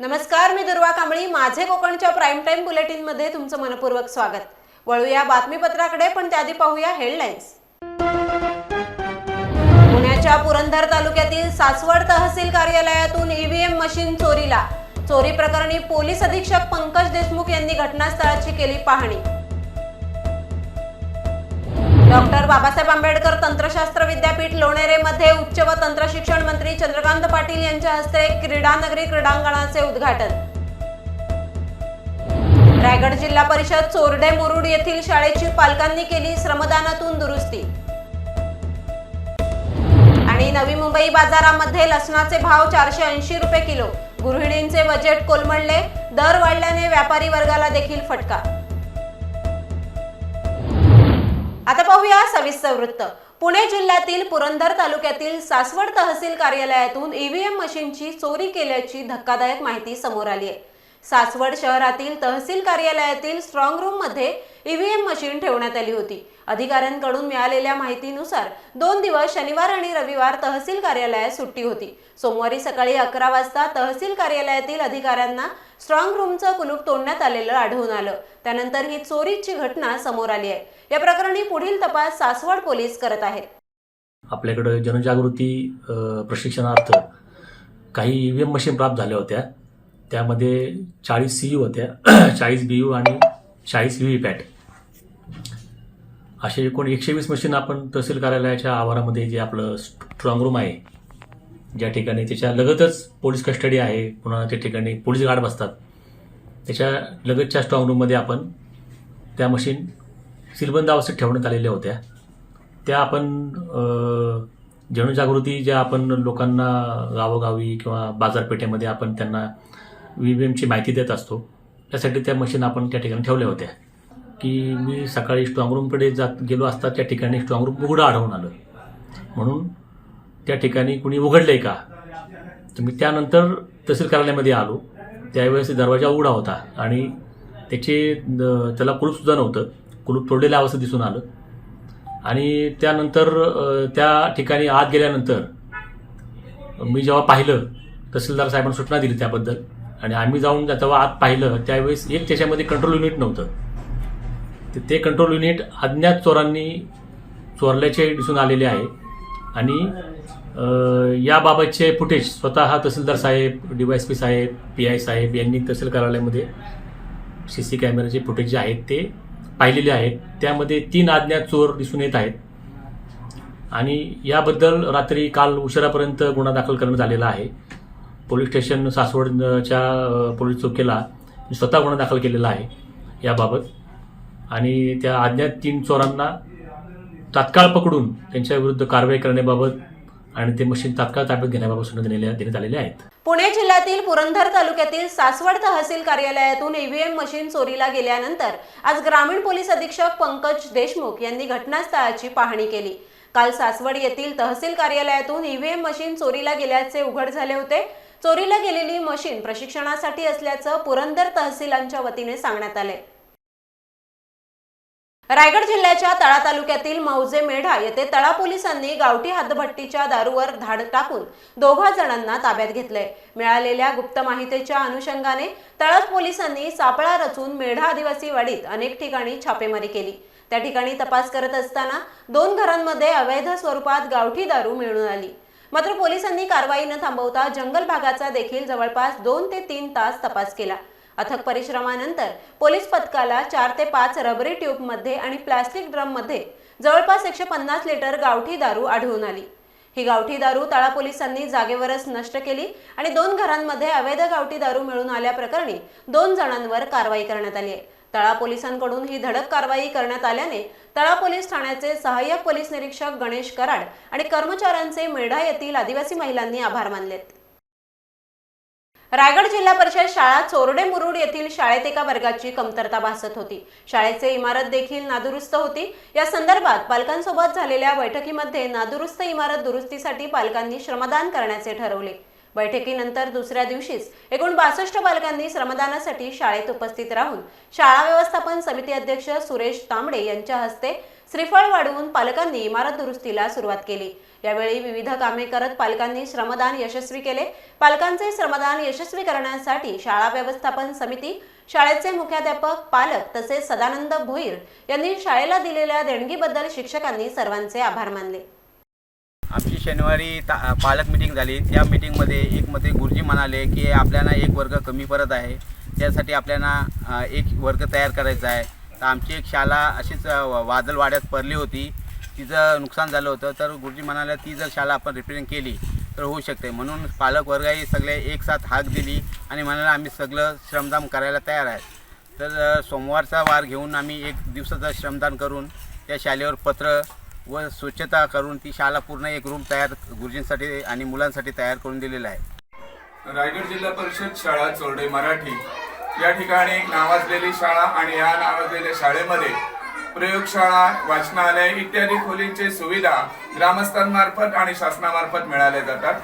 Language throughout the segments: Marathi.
नमस्कार मी दुर्वा कांबळी. माझे कोकणच्या प्राईम टाइम बुलेटिनमध्ये तुमचं मनपूर्वक स्वागत. वळूया बातमीपत्राकडे पण त्याआधी पाहूया हेडलाईन्स पुण्याच्या पुरंदर तालुक्यातील सासवड तहसील कार्यालयातून ईव्हीएम मशीन चोरीला. चोरी प्रकरणी पोलीस अधीक्षक पंकज देशमुख यांनी घटनास्थळाची केली पाहणी. डॉक्टर बाबासाहेब आंबेडकर तंत्रशास्त्र विद्यापीठ लोणेरेमध्ये उच्च व तंत्र शिक्षण मंत्री चंद्रकांत पाटील यांच्या हस्ते क्रीडा नगरी क्रीडांगणाचे उद्घाटन. रायगड जिल्हा परिषद चोरडे मुरुड येथील शाळेची पालकांनी केली श्रमदानातून दुरुस्ती. आणि नवी मुंबई बाजारामध्ये लसणाचे भाव चारशे ऐंशी रुपये किलो. गृहिणींचे बजेट कोलमडले. दर वाढल्याने व्यापारी वर्गाला देखील फटका. आता पाहूया सविस्तर वृत्त. पुणे जिल्ह्यातील पुरंदर तालुक्यातील सासवड तहसील कार्यालयातून ईव्हीएम मशीनची चोरी केल्याची धक्कादायक माहिती समोर आली आहे. सासवड शहरातील तहसील कार्यालयातील स्ट्रॉंग रूममध्ये ईव्हीएम मशीन ठेवण्यात आली होती. अधिकाऱ्यांकडून मिळालेल्या माहितीनुसार दोन दिवस शनिवार आणि रविवार तहसील कार्यालयात सुट्टी होती. सोमवारी सकाळी अकरा वाजता तहसील कार्यालयातील अधिकाऱ्यांना स्ट्रॉंग रूमचं कुलूप तोडण्यात आलेलं आढळून आलं. त्यानंतर ही चोरीची घटना समोर आली आहे. या प्रकरणी पुढील तपास सासवड पोलीस करत आहेत. आपल्याकडं जनजागृती प्रशिक्षणार्थ काही ई व्ही एम मशीन प्राप्त झाल्या होत्या. त्यामध्ये चाळीस सी यू होत्या. चाळीस बी यू आणि चाळीस व्ही व्ही पॅट असे एकूण एकशे वीस मशीन आपण तहसील कार्यालयाच्या आवारामध्ये जे आपलं स्ट्रॉंग रूम आहे ज्या ठिकाणी त्याच्या लगतच पोलीस कस्टडी आहे पुन्हा त्या ठिकाणी पोलीस गार्ड बसतात. त्याच्या लगतच्या स्ट्रॉंग रूममध्ये आपण त्या मशीन सीलबंद अवस्थेत ठेवण्यात आलेल्या होत्या. त्या आपण जनजागृती ज्या आपण लोकांना गावोगावी किंवा बाजारपेठेमध्ये आपण त्यांना व्ही व्ही एमची माहिती देत असतो त्यासाठी त्या मशीन आपण त्या ठिकाणी ठेवल्या होत्या. की मी सकाळी स्ट्रॉंगरूमकडे जात गेलो असता त्या ठिकाणी स्ट्रॉंगरूम उघडं आढळून आलं. म्हणून त्या ठिकाणी कुणी उघडलं आहे का? तर मी त्यानंतर तहसील कार्यालयामध्ये आलो. त्यावेळेस दरवाजा उघडा होता आणि त्याचे त्याला कुलूपसुद्धा नव्हतं. कुलूप तोडलेल्या अवस्थेत दिसून आलं. आणि त्यानंतर त्या ठिकाणी आत गेल्यानंतर मी जेव्हा पाहिलं तहसीलदार साहेबांनी सूचना दिली त्याबद्दल आणि आम्ही जाऊन जेव्हा आत पाहिलं त्यावेळेस एक त्याच्यामध्ये कंट्रोल युनिट नव्हतं. तर ते कंट्रोल युनिट अज्ञात चोरांनी चोरल्याचे दिसून आलेले आहे. आणि याबाबतचे फुटेज स्वतः तहसीलदार साहेब डी वायस पी साहेब पी आय साहेब यांनी तहसील कार्यालयामध्ये सी सी कॅमेऱ्याचे फुटेज जे आहेत ते पाहिलेले आहेत. त्यामध्ये तीन अज्ञात चोर दिसून येत आहेत. आणि याबद्दल रात्री काल उशिरापर्यंत गुन्हा दाखल करण्यात आलेला आहे. पोलीस स्टेशन सासवडच्या पोलीस चौकीला मी स्वतः गुन्हा दाखल केलेला आहे. याबाबत आणि त्या अज्ञात तीन चोरांना तात्काळ पकडून त्यांच्या विरुद्ध कारवाई करण्याबाबत आणि ते मशीन तात्काळ ताब्यात घेण्याबाबत सूचना देण्यात देण्यात आलेल्या आहेत. पुणे जिल्ह्यातील पुरंदर तालुक्यातील सासवड तहसील कार्यालयातून ईव्हीएम मशीन चोरीला गेल्यानंतर आज ग्रामीण पोलीस अधीक्षक पंकज देशमुख यांनी घटनास्थळाची पाहणी केली. काल सासवड येथील तहसील कार्यालयातून ईव्हीएम मशीन चोरीला गेल्याचे उघड झाले होते. चोरीला गेलेली मशीन प्रशिक्षणासाठी असल्याचं पुरंदर तहसीलांच्या वतीने सांगण्यात आले. रायगड जिल्ह्याच्या तळा तालुक्यातील मौजे मेढा येथे तळा पोलिसांनी गावठी हातभट्टीच्या दारूवर धाड टाकून दोघा जणांना ताब्यात घेतले. मिळालेल्या गुप्त माहितीच्या अनुषंगाने तळा पोलिसांनी सापळा रचून मेढा आदिवासी वाडीत अनेक ठिकाणी छापेमारी केली. त्या ठिकाणी तपास करत असताना दोन घरांमध्ये अवैध स्वरूपात गावठी दारू मिळून आली. मात्र पोलिसांनी कारवाई न थांबवता जंगल भागाचा देखील जवळपास दोन ते तीन तास तपास केला. अथक परिश्रमानंतर पोलीस पथकाला चार ते पाच रबरी ट्यूबमध्ये आणि प्लास्टिक ड्रममध्ये जवळपास एकशे पन्नास लिटर गावठी दारू आढळून आली. ही गावठी दारू तळा पोलिसांनी जागेवरच नष्ट केली आणि दोन घरांमध्ये अवैध गावठी दारू मिळून आल्याप्रकरणी दोन जणांवर कारवाई करण्यात आली आहे. तळा पोलिसांकडून ही धडक कारवाई करण्यात आल्याने तळा पोलीस ठाण्याचे सहाय्यक पोलीस निरीक्षक गणेश कराड आणि कर्मचाऱ्यांचे मेढा येथील आदिवासी महिलांनी आभार मानलेत. रायगड जिल्हा परिषद शाळा चोरडे मुरुड येथील शाळेत एका वर्गाची कमतरता भासत होती. शाळेचे इमारत देखील नादुरुस्त होती. या संदर्भात पालकांसोबत झालेल्या बैठकीमध्ये नादुरुस्त इमारत दुरुस्तीसाठी पालकांनी श्रमदान करण्याचे ठरवले. बैठकीनंतर दुसऱ्या दिवशीच एकूण बासष्ट पालकांनी श्रमदानासाठी शाळेत उपस्थित राहून शाळा व्यवस्थापन समिती अध्यक्ष सुरेश तांबडे यांच्या हस्ते श्रीफळ वाढवून पालकांनी इमारत दुरुस्तीला सुरुवात केली. यावेळी विविध कामे करत पालकांनी श्रमदान यशस्वी केले. पालकांचे श्रमदान यशस्वी करण्यासाठी शाळा व्यवस्थापन समिती शाळेचे मुख्याध्यापक पालक तसेच सदानंद भोईर यांनी शाळेला दिलेल्या देणगीबद्दल शिक्षकांनी सर्वांचे आभार मानले. आमची शनिवारी ता पालक मिटिंग झाली. त्या मिटिंगमध्ये एक मध्ये गुरुजी म्हणाले की आपल्याला एक वर्ग कमी पडत आहे. त्यासाठी आपल्याला एक वर्ग तयार करायचा आहे. तर आमची एक शाळा अशीच अ, वादळवाड्यात पडली होती. तिचं नुकसान झालं होतं तर गुरुजी म्हणाल्या ती जर शाळा आपण रिपेरिंग केली तर होऊ शकते. म्हणून पालक वर्गही सगळे एक साथ हाक दिली आणि म्हणाला आम्ही सगळं श्रमदान करायला तयार आहे तर सोमवारचा वार घेऊन आम्ही एक दिवसाचं श्रमदान करून त्या शाळेवर पत्र व स्वच्छता करून ती शाळा पूर्ण एक रूम तयार गुरुजींसाठी आणि मुलांसाठी तयार करून दिलेला आहे. रायगड जिल्हा परिषद शाळा चोरडे मराठी. या ठिकाणी एक नावाजलेली शाळा आणि या नावाजलेल्या शाळेमध्ये प्रयोगशाळा वाचनालय इत्यादी खोलींची सुविधा ग्रामस्थांमार्फत आणि शासनामार्फत मिळाल्या जातात.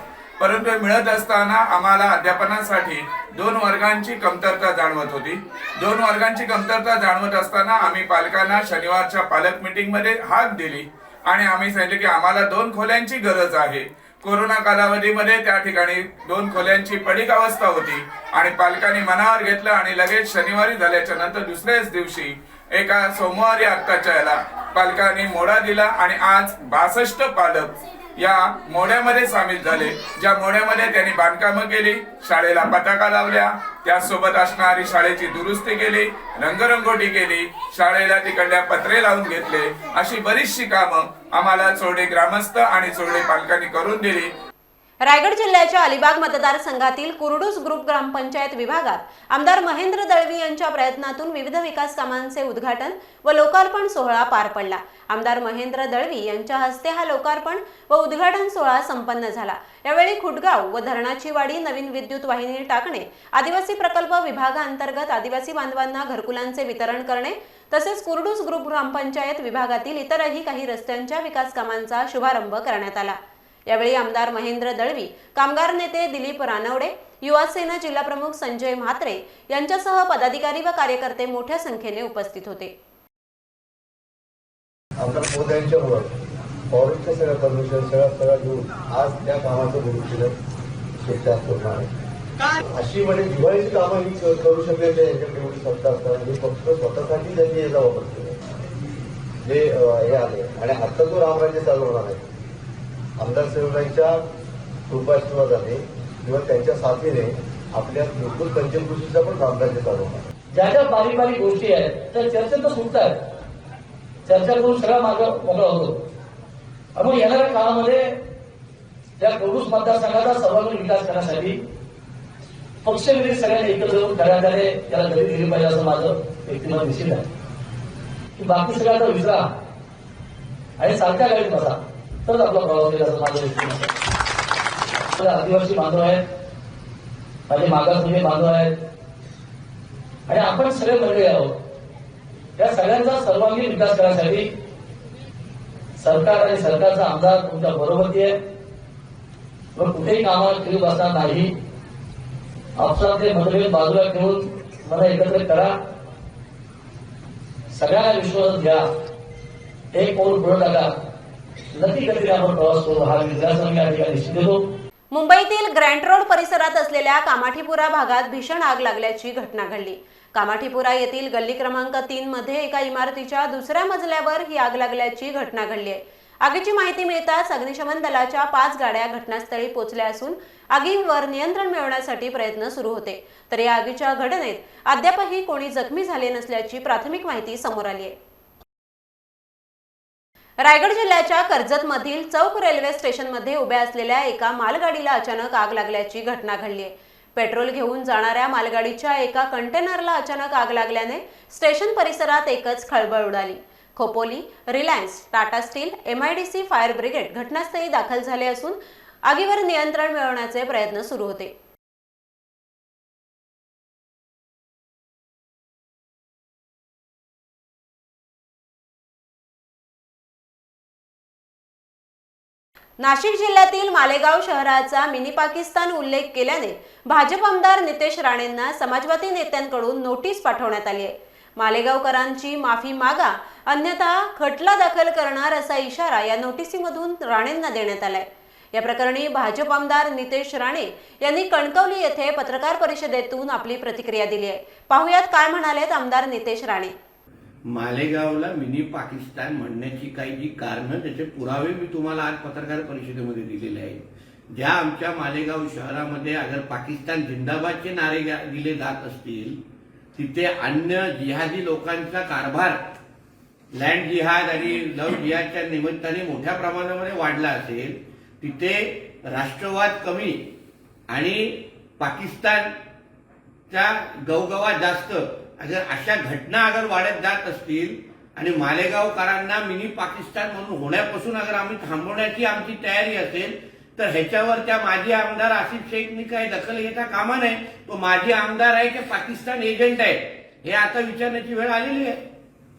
परंतु मिळत असताना आम्हाला अध्यापनासाठी दोन वर्गांची कमतरता जाणवत होती. दोन वर्गांची कमतरता जाणवत असताना आम्ही पालकांना शनिवारच्या पालक मीटिंगमध्ये हाक दिली आणि आम्ही सांगितले की आम्हाला दोन खोल्यांची गरज आहे. कोरोना कालावधीमध्ये त्या ठिकाणी दोन खोल्यांची पडीक अवस्था होती आणि पालकांनी मनावर घेतलं आणि लगेच शनिवारी झाल्याच्यानंतर दुसऱ्याच दिवशी एका सोमवारी आत्ताच्या याला पालकांनी मोडा दिला आणि आज बासष्ट पालक या मोड्यामध्ये सामील झाले. ज्या मोड्यामध्ये त्यांनी बांधकामं केली शाळेला पताका लावल्या. त्यासोबत असणारी शाळेची दुरुस्ती केली रंगरंगोटी केली शाळेला तिकडल्या पत्रे लावून घेतले. अशी बरीचशी कामं आम्हाला चोरडे ग्रामस्थ आणि चोरडे पालकांनी करून दिली. रायगड जिल्ह्याच्या अलिबाग मतदारसंघातील कुरडूस ग्रुप ग्रामपंचायत विभागात आमदार महेंद्र दळवी यांच्या प्रयत्नातून विविध विकास कामांचे उद्घाटन व लोकार्पण सोहळा पार पडला. आमदार महेंद्र दळवी यांच्या हस्ते हा लोकार्पण व उद्घाटन सोहळा संपन्न झाला. यावेळी खुटगाव व धरणाची वाडी नवीन विद्युत वाहिनी टाकणे आदिवासी प्रकल्प विभागांतर्गत आदिवासी बांधवांना घरकुलांचे वितरण करणे तसेच कुरडूस ग्रुप ग्रामपंचायत विभागातील इतरही काही रस्त्यांच्या विकास कामांचा शुभारंभ करण्यात आला. यावेळी आमदार महेंद्र दळवी कामगार नेते दिलीप रानवडे युवा सेना जिल्हाप्रमुख संजय म्हात्रे यांच्यासह पदाधिकारी व कार्यकर्ते मोठ्या संख्येने उपस्थित होते. सगळ्या परमिशन सगळ्या सगळ्या घेऊन आज त्या कामाचं अशी म्हणजे दिवाळीची कामं ही करू शकले ते यांच्याकडे एवढी सत्ता असताना हे फक्त स्वतःसाठी त्यांनी याचा वापर केला. जे हे आले. आणि आता जो रामराज्य चालू होणार आहे. आमदार साहेबांच्या कृपाशीर्वादाने किंवा त्यांच्या साथीने आपल्या लोकल पंचकृषीचा पण कामकाज चालू ज्या ज्या बारीक बारीक गोष्टी आहेत त्या चर्चेत तर सुटतात चर्चा करून सगळा मार्ग मोकळा होतो. आणि येणाऱ्या काळामध्ये या कोडूस मतदारसंघाचा सर्वांगीण विकास करण्यासाठी पक्ष पक्षविरहित सगळ्यांनी एकत्र करण्यात आले त्याला गती दिली पाहिजे असं माझं व्यक्तिमत्व निश्चित आहे. की बाकी सगळ्यांचा विसरा आणि सारख्या गाडीत बसा. तर आपला प्रवास केला असं माझं व्यक्तिमत आहे आदिवासी बांधव आहेत. माझे मागासवर्गीय बांधव आहेत. आणि आपण सगळे मंडळी आहोत. या सगळ्यांचा सर्वांगीण विकास करण्यासाठी सरकार आणि सरकारचा आमदार तुमच्या बरोबरती आहे. व कुठेही कामाला खेळू बसणार नाही. आपसातले मतभेद बाजूला ठेवून मला एकत्र करा. सगळ्यांना विश्वास घ्या एक पाऊल पुढे टाका. गतीने आपण प्रवास करू हा आम्ही या ठिकाणी मुंबईतील ग्रँड रोड परिसरात असलेल्या कामाठीपुरा भागात भीषण आग लागल्याची घटना घडली. कामाठीपुरा येथील गल्ली क्रमांक तीन मध्ये एका इमारतीच्या दुसऱ्या मजल्यावर ही आग लागल्याची घटना घडली आहे. आगीची माहिती मिळताच अग्निशमन दलाच्या पाच गाड्या घटनास्थळी पोहोचल्या असून आगीवर नियंत्रण मिळवण्यासाठी प्रयत्न सुरू होते. तर या आगीच्या घटनेत अद्यापही कोणी जखमी झाले नसल्याची प्राथमिक माहिती समोर आली आहे. रायगड जिल्ह्याच्या कर्जतमधील चौक रेल्वे स्टेशनमध्ये उभ्या असलेल्या एका मालगाडीला अचानक आग लागल्याची घटना घडली आहे. पेट्रोल घेऊन जाणाऱ्या मालगाडीच्या एका कंटेनरला अचानक आग लागल्याने स्टेशन परिसरात एकच खळबळ उडाली. Khopoli Reliance Tata steel MIDC fire brigade घटनास्थळी दाखल झाले असून आगीवर नियंत्रण मिळवण्याचे प्रयत्न सुरू होते. नाशिक जिल्ह्यातील मालेगाव शहराचा मिनी पाकिस्तान उल्लेख केल्याने भाजप आमदार नितेश राणेंना समाजवादी नेत्यांकडून नोटीस पाठवण्यात आली आहे. मालेगावकरांची माफी मागा अन्यथा खटला दाखल करणार असा इशारा या नोटिसीमधून राणेंना देण्यात आलाय. या प्रकरणी भाजप आमदार नितेश राणे यांनी कणकवली येथे पत्रकार परिषदेतून आपली प्रतिक्रिया दिली आहे. पाहुयात काय म्हणालेत आमदार नितेश राणे. मालेगावला मिनी पाकिस्तान म्हणण्याची काही जी कारणं त्याचे पुरावे मी तुम्हाला आज पत्रकार परिषदेमध्ये दिलेले आहेत. ज्या आमच्या मालेगाव शहरामध्ये अगर पाकिस्तान जिंदाबादचे नारे गा- दिले जात असतील तिथे अन्य जिहादी लोकांचा कारभार लँड जिहाद आणि लव जिहादच्या निमित्ताने मोठ्या प्रमाणामध्ये वाढला असेल तिथे राष्ट्रवाद कमी आणि पाकिस्तानच्या गवगवा जास्त अगर अशा घटना अगर वाढत जात असतील आणि मालेगावकरांना मिनी पाकिस्तान म्हणून होण्यापासून अगर आम्ही थांबवण्याची आमची तयारी असेल तर ह्याच्यावर त्या माजी आमदार आसिफ शेखनी काही दखल घेता कामा नये. तो माजी आमदार आहे की पाकिस्तान एजंट आहे? हे आता विचारण्याची वेळ आलेली आहे.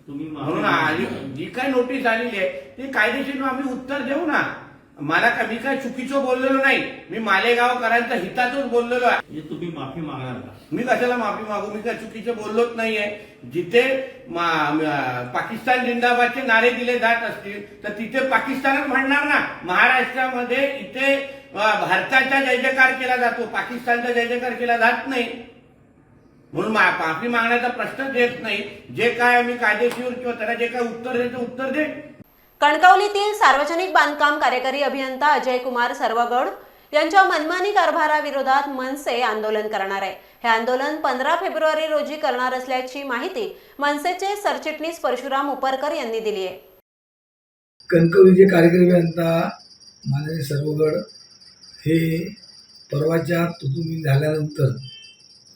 म्हणून आली- जी. काय नोटीस आलेली आहे ती कायदेशीर आम्ही उत्तर देऊ ना. मला का मी काय चुकीचं बोललेलो नाही? मी मालेगावकरांच्या हितातच बोललेलो आहे. म्हणजे तुम्ही माफी मागणार का? मी कशाला माफी मागू? मी काय चुकीचं बोललोच नाहीये. जिथे मा- म- पाकिस्तान जिंदाबादचे नारे दिले जात असतील तर तिथे पाकिस्तानच म्हणणार ना. महाराष्ट्रामध्ये इथे अ, भारताचा जय जयकार केला जातो. पाकिस्तानचा जय जयकार केला जात नाही. म्हणून मा- माफी मागण्याचा प्रश्नच येत नाही. जे काय आम्ही कायदेशीर किंवा त्याला जे काय उत्तर द्यायचं उत्तर दे. कणकवलीतील सार्वजनिक बांधकाम कार्यकारी अभियंता अजय कुमार सर्वगड यांच्या मनमानी कारभाराविरोधात मनसे आंदोलन करणार आहे. हे आंदोलन पंधरा फेब्रुवारी रोजी करणार असल्याची माहिती मनसेचे सरचिटणीस परशुराम उपरकर यांनी दिली आहे. कणकवलीचे कार्यकारी अभियंता माननीय सर्वगड हे परवाच्या तुतुमी झाल्यानंतर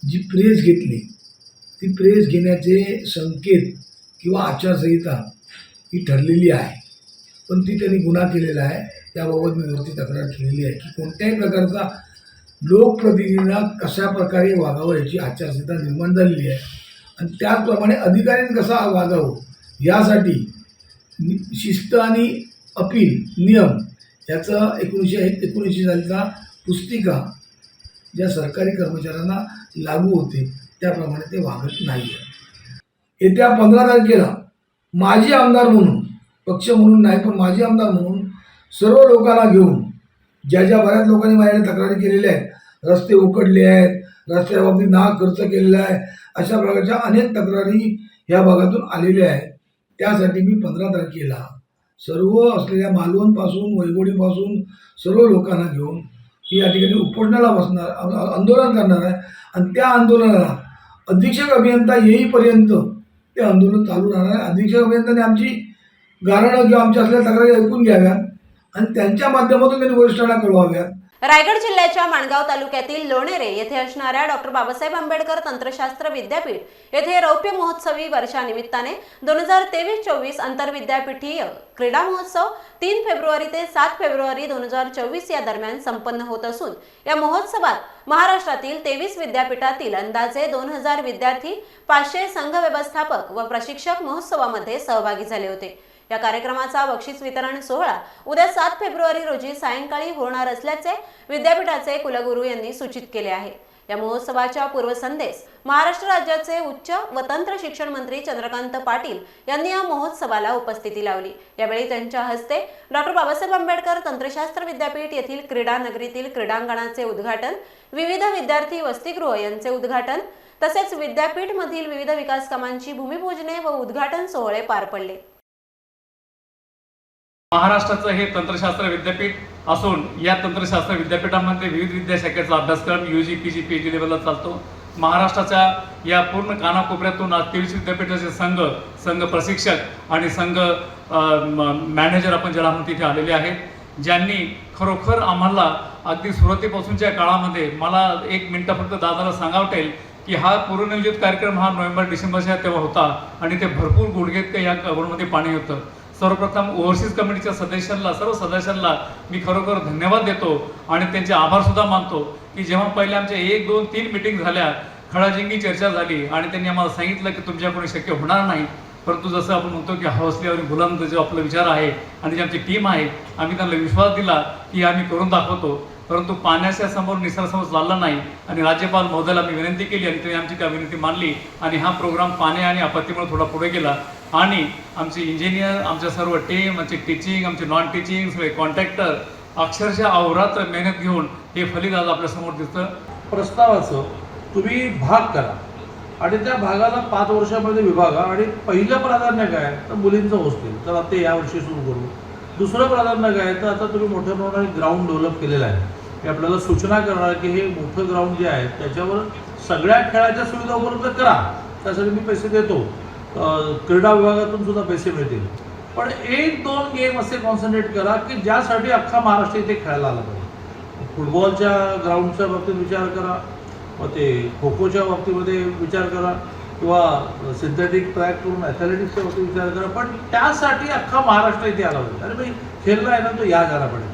जी प्रेस घेतली ती प्रेस घेण्याचे संकेत किंवा आचारसंहिता ही ठरलेली आहे. पण ती त्यांनी गुन्हा केलेला आहे. त्याबाबत मी वरती तक्रार केलेली आहे की कोणत्याही प्रकारचा लोकप्रतिनिधींना कशा प्रकारे वागावं याची आचारसंहिता निर्माण झालेली आहे. आणि त्याचप्रमाणे अधिकाऱ्यांनी कसा वागावं यासाठी शिस्त आणि अपील नियम याचं एकोणीसशे एकोणीसशे सालीचा पुस्तिका ज्या सरकारी कर्मचाऱ्यांना लागू होते त्याप्रमाणे ते वागत नाही आहे येत्या पंधरा तारखेला माजी आमदार म्हणून पक्ष म्हणून नाही पण माजी आमदार म्हणून सर्व लोकांना घेऊन ज्या ज्या बऱ्याच लोकांनी माझ्याकडे तक्रारी केलेल्या आहेत रस्ते उकडले आहेत रस्त्या बाबतीत खर्च केलेला आहे अशा प्रकारच्या अनेक तक्रारी या भागातून आलेल्या आहेत. त्यासाठी मी पंधरा तारखेला सर्व असलेल्या मालवणपासून वैगोडीपासून सर्व लोकांना घेऊन मी या ठिकाणी उपोषणाला बसणार आंदोलन करणार आहे. आणि त्या आंदोलनाला अधीक्षक अभियंता येईपर्यंत ते आंदोलन चालू राहणार आहे. अधीक्षक अभियंत्याने आमची गारणं किंवा आमच्या असलेल्या तक्रारी ऐकून घ्याव्या आणि त्यांच्या माध्यमातून त्यांनी वरिष्ठांना कळवाव्यात. रायगड जिल्ह्याच्या माणगाव तालुक्यातील लोणेरे येथे असणाऱ्या डॉक्टर बाबासाहेब आंबेडकर तंत्रशास्त्र विद्यापीठ येथे रौप्य महोत्सवी वर्षानिमित्ताने दोन हजार तेवीस चोवीस आंतरविद्यापीठीय क्रीडा महोत्सव तीन फेब्रुवारी ते सात फेब्रुवारी दोन हजार चोवीस या दरम्यान संपन्न होत असून या महोत्सवात महाराष्ट्रातील तेवीस विद्यापीठातील अंदाजे दोन हजार विद्यार्थी पाचशे संघ व्यवस्थापक व प्रशिक्षक महोत्सवामध्ये सहभागी झाले होते. या कार्यक्रमाचा बक्षीस वितरण सोहळा उद्या सात फेब्रुवारी रोजी सायंकाळी होणार असल्याचे विद्यापीठाचे कुलगुरू यांनी सूचित केले आहे. या महोत्सवाच्या पूर्वसंदेस महाराष्ट्र राज्याचे उच्च व तंत्र शिक्षण मंत्री चंद्रकांत पाटील यांनी या महोत्सवाला उपस्थिती लावली. यावेळी त्यांच्या हस्ते डॉक्टर बाबासाहेब आंबेडकर तंत्रशास्त्र विद्यापीठ येथील क्रीडा नगरीतील क्रीडांगणाचे उद्घाटन विविध विद्यार्थी वसतिगृह यांचे उद्घाटन तसेच विद्यापीठमधील विविध विकास कामांची भूमिपूजने व उद्घाटन सोहळे पार पडले. महाराष्ट्राचं हे तंत्रशास्त्र विद्यापीठ असून या तंत्रशास्त्र विद्यापीठामध्ये विविध विद्याशाखेचा अभ्यासक्रम U G P G P H D लेवलला चालतो. महाराष्ट्राच्या या पूर्ण कानाकोपऱ्यातून आज तेवीस विद्यापीठाचे संघ संघ प्रशिक्षक आणि संघ म- मॅनेजर आपण ज्याला म्हणून तिथे आलेले आहेत ज्यांनी खरोखर आम्हाला अगदी सुरुवातीपासूनच्या काळामध्ये मला एक मिनटं फक्त दादाला सांगावटेल की हा पूर्वनियोजित कार्यक्रम हा नोव्हेंबर डिसेंबरच्या तेव्हा होता आणि ते भरपूर गुडघेत या कबरमध्ये पाणी होतं. सर्वप्रथम ओव्हरसीज कमिटीच्या सदस्यांना सर्व सदस्यांना मी खरोखर धन्यवाद देतो आणि त्यांचे आभार सुद्धा मानतो की जेव्हा पहिले आमच्या एक दोन तीन मिटिंग झाल्या खळाजिंगी चर्चा झाली आणि त्यांनी आम्हाला सांगितलं की तुमच्याकडून शक्य होणार नाही. परंतु जसं आपण म्हणतो की हौसल्यावर बुलंद जो आपला विचार आहे आणि जी आमची टीम आहे आम्ही त्यांना विश्वास दिला की आम्ही करून दाखवतो. परंतु पाण्याच्या समोर निसर्गासमोर चालला नाही. आणि राज्यपाल महोदयाला मी विनंती केली आणि त्यांनी आमची काय विनंती मानली आणि हा प्रोग्राम पाणी आणि आपत्तीमुळे थोडा पुढे गेला. आणि आमचे इंजिनियर आमच्या सर्व टीम आमचे टीचिंग आमचे नॉन टीचिंग सगळे कॉन्ट्रॅक्टर अक्षरशः अहोरात्र मेहनत घेऊन हे फलित आज आपल्यासमोर दिसतं. प्रस्तावाचं तुम्ही भाग करा. आणि त्या भागाला पाच वर्षामध्ये विभागा. आणि पहिलं प्राधान्य काय? तर मुलींचं होस्टेल तर आता ते यावर्षी सुरू करू. दुसरं प्राधान्य काय? तर आता तुम्ही मोठ्या प्रमाणात ग्राउंड डेव्हलप केलेलं आहे. हे आपल्याला सूचना करणार की हे मोठं ग्राउंड जे आहे त्याच्यावर सगळ्या खेळाच्या सुविधा उपलब्ध करा. त्यासाठी मी पैसे देतो. क्रीडा विभागातून सुद्धा पैसे मिळतील. पण एक दोन गेम असे कॉन्सन्ट्रेट करा की ज्यासाठी अख्खा महाराष्ट्र इथे खेळायला आला पाहिजे. फुटबॉलच्या ग्राउंडच्या बाबतीत विचार करा. मग ते खो खोच्या बाबतीमध्ये विचार करा. किंवा सिंथेटिक ट्रॅक करून ॲथलेटिक्सच्या बाबतीत विचार करा. पण त्यासाठी अख्खा महाराष्ट्र इथे आला पाहिजे. अरे भाई खेळला आहे ना तो या झाला पाहिजे.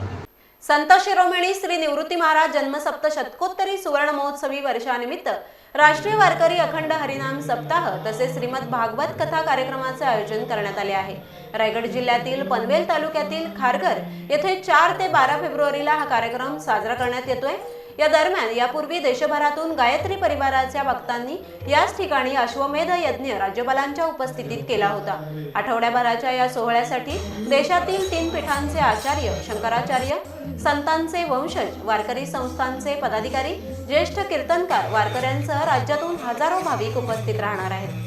संत शिरोमणी श्री निवृत्ती महाराज जन्मसप्त शतकोत्तरी सुवर्ण महोत्सवी वर्षानिमित्त राष्ट्रीय वारकरी अखंड हरिनाम सप्ताह तसेच श्रीमद भागवत कथा कार्यक्रमाचे आयोजन करण्यात आले आहे. रायगड जिल्ह्यातील पनवेल तालुक्यातील खारघर येथे चार ते बारा फेब्रुवारीला हा कार्यक्रम साजरा करण्यात येतोय. या दरम्यान यापूर्वी देशभरातून गायत्री परिवाराच्या भक्तांनी याच ठिकाणी अश्वमेध यज्ञ राज्यपालांच्या उपस्थितीत केला होता. आठवड्याभराच्या या सोहळ्यासाठी देशातील तीन पीठांचे आचार्य शंकराचार्य संतांचे वंशज वारकरी संस्थांचे पदाधिकारी ज्येष्ठ कीर्तनकार वारकऱ्यांसह राज्यातून हजारो भाविक उपस्थित राहणार आहेत.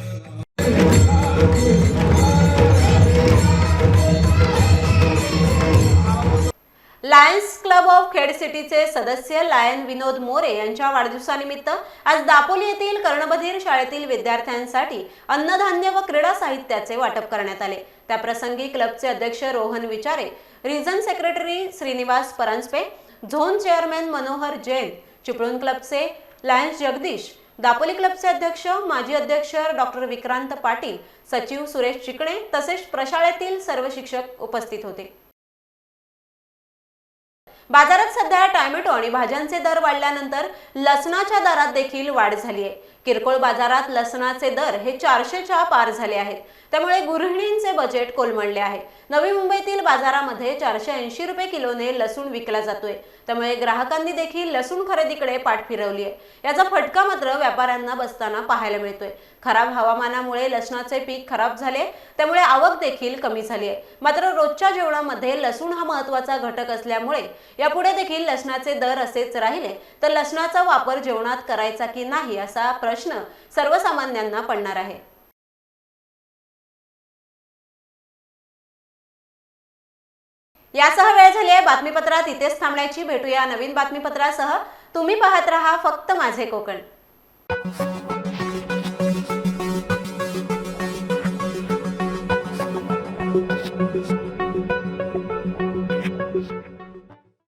लायन्स क्लब ऑफ खेड सिटीचे सदस्य लायन विनोद मोरे यांच्या वाढदिवसानिमित्त आज दापोली येथील कर्णबधीर शाळेतील विद्यार्थ्यांसाठी अन्नधान्य व क्रीडा साहित्याचे वाटप करण्यात आले. त्याप्रसंगी क्लबचे अध्यक्ष Rohan Vichare region secretary Shrinivas Paranjape zone chairman Manohar Jain Chiplun क्लबचे लायन्स जगदीश दापोली क्लबचे अध्यक्ष माजी अध्यक्ष डॉक्टर विक्रांत पाटील सचिव सुरेश चिकणे तसेच प्रशाळेतील सर्व शिक्षक उपस्थित होते. बाजारात सध्या टॉमॅटो आणि भाज्यांचे दर वाढल्यानंतर लसणाच्या दरात देखील वाढ झाली आहे. किरकोळ बाजारात लसणाचे दर हे चारशेच्या पार झाले आहेत. त्यामुळे गृहिणींचे बजेट कोलमडले आहे. नवी मुंबईतील बाजारामध्ये चारशे ऐंशी रुपये किलोने लसूण विकला जातोय. त्यामुळे ग्राहकांनी देखील लसूण खरेदीकडे पाठ फिरवली आहे. याचा फटका मात्र व्यापाऱ्यांना बसताना पाहायला मिळतोय. खराब हवामानामुळे लसणाचे पीक खराब झाले त्यामुळे आवक देखील कमी झाली आहे. मात्र रोजच्या जेवणामध्ये लसूण हा महत्त्वाचा घटक असल्यामुळे यापुढे देखील लसणाचे दर असेच राहिले. तर लसणाचा वापर जेवणात करायचा की नाही असा प्रश्न सर्वसामान्यांना पडणार आहे. यासह वेळ झाली आहे. बातमीपत्रात इथेच थांबण्याची. भेटूया नवीन बातमीपत्रासह. तुम्ही पाहत रहा फक्त माझे कोकण.